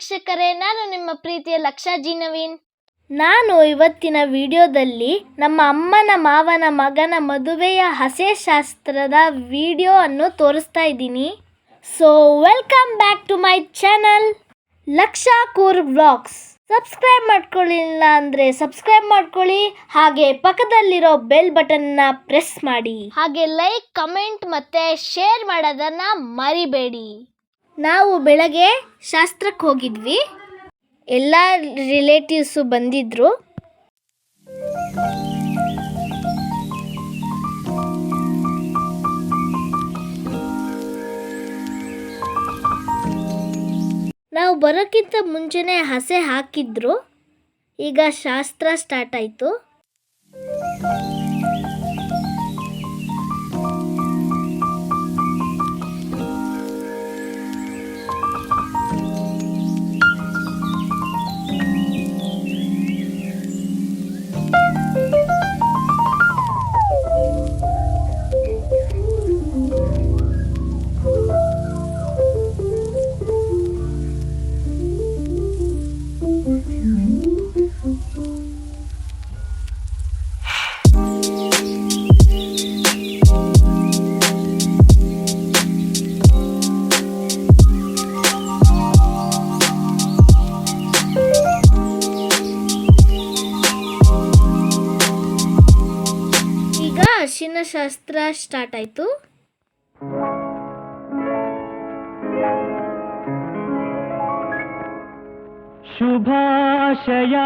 ವೀಕ್ಷಕರೇ ನಾನು ನಿಮ್ಮ ಪ್ರೀತಿಯ ಲಕ್ಷಾ ಜಿ ನವೀನ್. ನಾನು ಇವತ್ತಿನ ವಿಡಿಯೋದಲ್ಲಿ ನಮ್ಮ ಅಮ್ಮನ ಮಾವನ ಮಗನ ಮದುವೆಯ ಹಸೆ ಶಾಸ್ತ್ರದ ವಿಡಿಯೋ ಅನ್ನು ತೋರಿಸ್ತಾ ಇದ್ದೀನಿ. So welcome back to my channel ಲಕ್ಷಾ ಕೂರ್ blogs subscribe ಮಾಡ್ಕೊಳ್ಳಿಲ್ಲ ಅಂದರೆ ಸಬ್ಸ್ಕ್ರೈಬ್ ಮಾಡ್ಕೊಳ್ಳಿ. ಹಾಗೆ ಪಕ್ಕದಲ್ಲಿರೋ ಬೆಲ್ ಬಟನ್ನ ಪ್ರೆಸ್ ಮಾಡಿ. ಹಾಗೆ ಲೈಕ್ ಕಮೆಂಟ್ ಮತ್ತೆ ಶೇರ್ ಮಾಡೋದನ್ನ ಮರಿಬೇಡಿ. ನಾವು ಬೆಳಗ್ಗೆ ಶಾಸ್ತ್ರಕ್ಕೆ ಹೋಗಿದ್ವಿ. ಎಲ್ಲ ರಿಲೇಟಿವ್ಸು ಬಂದಿದ್ರು. ನಾವು ಬರೋಕ್ಕಿಂತ ಮುಂಚೆನೇ ಹಸೆ ಹಾಕಿದ್ರು. ಈಗ ಶಾಸ್ತ್ರ ಸ್ಟಾರ್ಟ್ ಆಯಿತು. ಅರಿಶಿನ ಶಾಸ್ತ್ರ ಸ್ಟಾರ್ಟ್ ಆಯಿತು. ಶುಭಾಶಯ.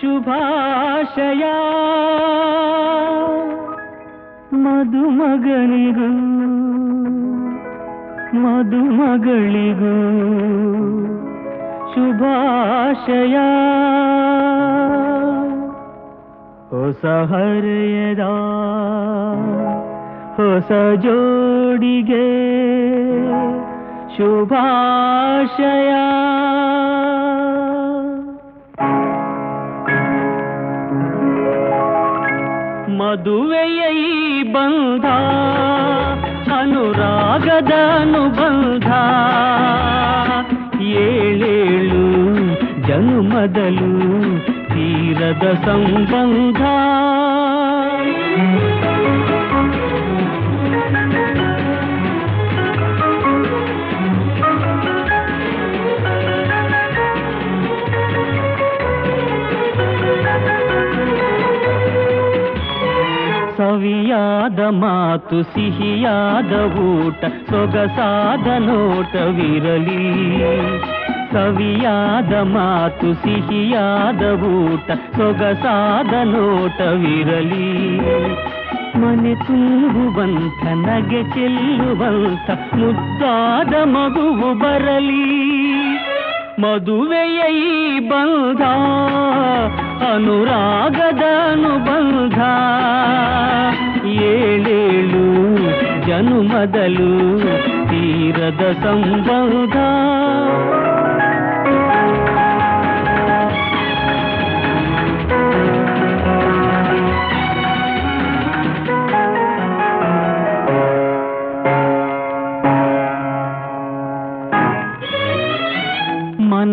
ಶುಭಾಶಯ. ಮಧುಮಗಳಿಗೂ ಮಧುಮಗಳಿಗೂ ಶುಭಾಶಯ. ಹೊಸ ಹರೆಯದ ಹೊಸ ಜೋಡಿಗೆ ಶುಭಾಶಯ. ಮದುವೆಯ ಬಂಧ ಅನುರಾಗದ ಅನುಬಂಧ. ಏಳೇಳು ಜನುಮದಲು ತೀರದ ಸಂಬಂಧ ಸವಿಯಾದ ಮಾತು, ಸಿಹಿಯಾದ ಊಟ, ಸೊಗಸಾದ ನೋಟವಿರಲಿ. ಸವಿಯಾದ ಮಾತು, ಸಿಹಿಯಾದ ಊಟ, ಸೊಗಸಾದ ನೋಟವಿರಲಿ. ಮನೆ ತುಂಬುವಂಥ, ನಗೆ ಚೆಲ್ಲುವಂಥ, ಮುದ್ದಾದ ಮಗುವು ಬರಲಿ. ಮದುವೆಯ ಈ ಅನುರಾಗದ ಅನುಬಂಧ ಏಳೇಳು ಜನುಮದಲು ತೀರದ ಸಂಬಂಧ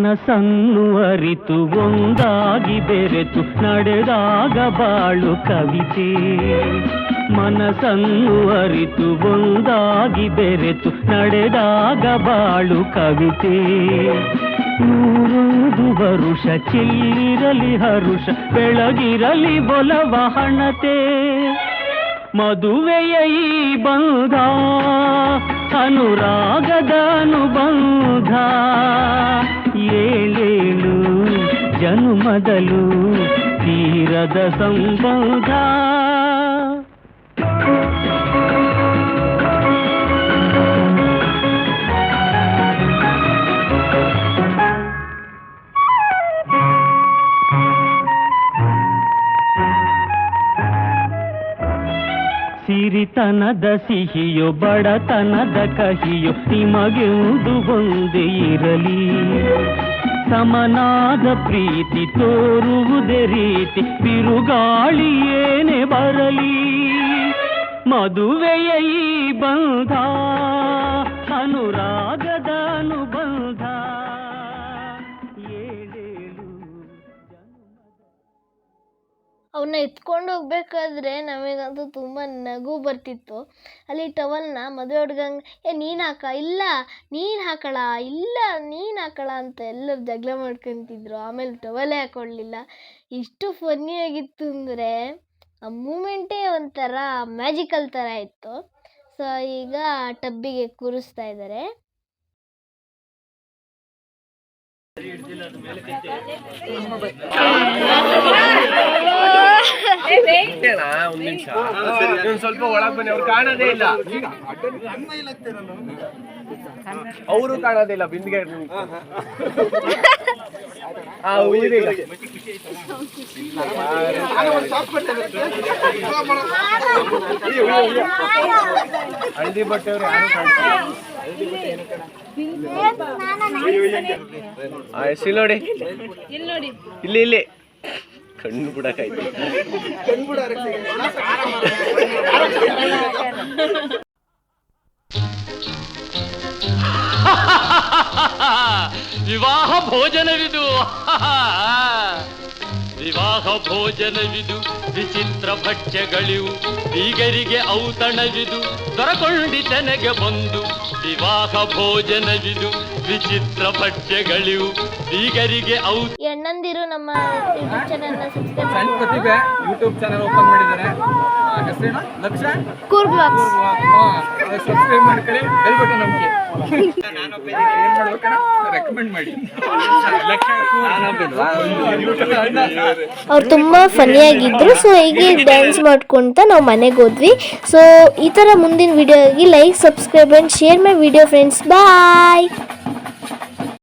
ಮನಸ್ಸನ್ನು ಅರಿತು ಒಂದಾಗಿ ಬೆರೆತು ನಡೆದಾಗ ಬಾಳು ಕವಿತೆ. ಮನಸ್ಸನ್ನು ಅರಿತು ಒಂದಾಗಿ ಬೆರೆತು ನಡೆದಾಗ ಬಾಳು ಕವಿತೆ. ನೂರೊಂದು ವರುಷ ಚಿಲ್ಲಿರಲಿ ಹರುಷ, ಬೆಳಗಿರಲಿ ಬೊಲವ ಹಣತೆ. ಮದುವೆಯ ಈ ಬಂಧ, ಅನುರಾಗದ ಅನುಬಂಧ. ಜನುಮದಲು ತೀರದ ಸಂಬಂಧ. ಸಿರಿತನದ ಸಿಹಿಯೋ ಬಡತನದ ಕಹಿಯೋ ನಿಮಗೆ ಉದು ಇರಲಿ. ಸಮನಾದ ಪ್ರೀತಿ ತೋರುವುದೇ ರೀತಿ ಬಿರುಗಾಳಿ ಏನೇ ಬರಲಿ. ಮದುವೆಯ ಈ ಬಂಧ ಅನುರಾಗದ ಅವನ್ನ ಎತ್ಕೊಂಡು ಹೋಗ್ಬೇಕಾದ್ರೆ ನಮಗಂತೂ ತುಂಬ ನಗು ಬರ್ತಿತ್ತು. ಅಲ್ಲಿ ಟವಲ್ನ ಮದುವೆ ಹುಡ್ಗಂಗೆ, ಏ, ನೀನು ಹಾಕ, ಇಲ್ಲ, ನೀನು ಹಾಕಳ, ಇಲ್ಲ, ನೀನು ಹಾಕಳ ಅಂತ ಎಲ್ಲರೂ ಜಗಳ ಮಾಡ್ಕೊತಿದ್ರು. ಆಮೇಲೆ ಟವಲೇ ಹಾಕೊಳ್ಳಿಲ್ಲ ಇಷ್ಟು ಫನ್ನಿಯಾಗಿತ್ತು ಅಂದರೆ ಆ ಮೂಮೆಂಟೇ ಒಂಥರ ಮ್ಯಾಜಿಕಲ್ ಥರ ಇತ್ತು. ಸೊ ಈಗ ಟಬ್ಬಿಗೆ ಕೂರಿಸ್ತಾ ಇದ್ದಾರೆ ಒಂದ್ ನಿಮಿಷ. ಒಂದ್ ಸ್ವಲ್ಪ ಒಳಗ್ ಬನ್ನಿ ಅವ್ರು ಕಾಣೋದೇ ಇಲ್ಲ. ಅವರು ಕಾಣೋದೇ ಇಲ್ಲ ಬಿಂದಿಗೆ. ಆ ಬಟ್ಟೆ ಅವ್ರು ಯಾರು ಕಾಣ್ತಾರೆ? ನೋಡಿ. ಇಲ್ಲಿ ಇಲ್ಲಿ. ಕಣ್ಣು ಬಿಡಕಾಯ್ತು ವಿವಾಹ ಭೋಜನವಿದು ವಿವಾಹ ಭೋಜನವಿದು ವಿಚಿತ್ರ ಭಕ್ಷ್ಯಗಳಿವು ಬೀಗರಿಗೆ ಔತಣವಿದು ದೊರಕೊಂಡಿತನೆಗೆ ಬಂದು ವಿವಾಹ ಭೋಜನವಿದು ವಿಚಿತ್ರ ಭಕ್ಷ್ಯಗಳಿವು ಬೀಗರಿಗೆ ಔ ಎಣ್ಣಂದಿರು ನಮ್ಮ ಯೂಟ್ಯೂಬ್ ಚಾನೆಲ್ ಸಬ್ಸ್ಕ್ರೈಬ್ ಸಣ್ಣ ಪ್ರತಿಭೆ ಯೂಟ್ಯೂಬ್ ಚಾನಲ್ ಓಪನ್ ಮಾಡಿದ್ದಾರೆ. ಹೆಸರೇನು? ಲಕ್ಷ? ಬ್ಲಾಗ್ಸ್ ಸಬ್ಸ್ಕ್ರೈಬ್ ಮಾಡ್ಕೊಳ್ಳಿ. ಬೆಲ್ ಬಟನ್ ನಮ್ಗೆ ಏನ್ ಮಾಡ್ಬೇಕಣ್ಣ ರೆಕಮೆಂಡ್ ಮಾಡಿ. ಅವ್ರು ತುಂಬ ಫನ್ನಿಯಾಗಿದ್ದರು ಸೊ ಹೀಗೆ ಡ್ಯಾನ್ಸ್ ಮಾಡ್ಕೊತ ನಾವು ಮನೆಗೆ ಹೋದ್ವಿ. ಸೊ ಈ ಥರ ಮುಂದಿನ ವಿಡಿಯೋಗೆ like subscribe and share my video friends bye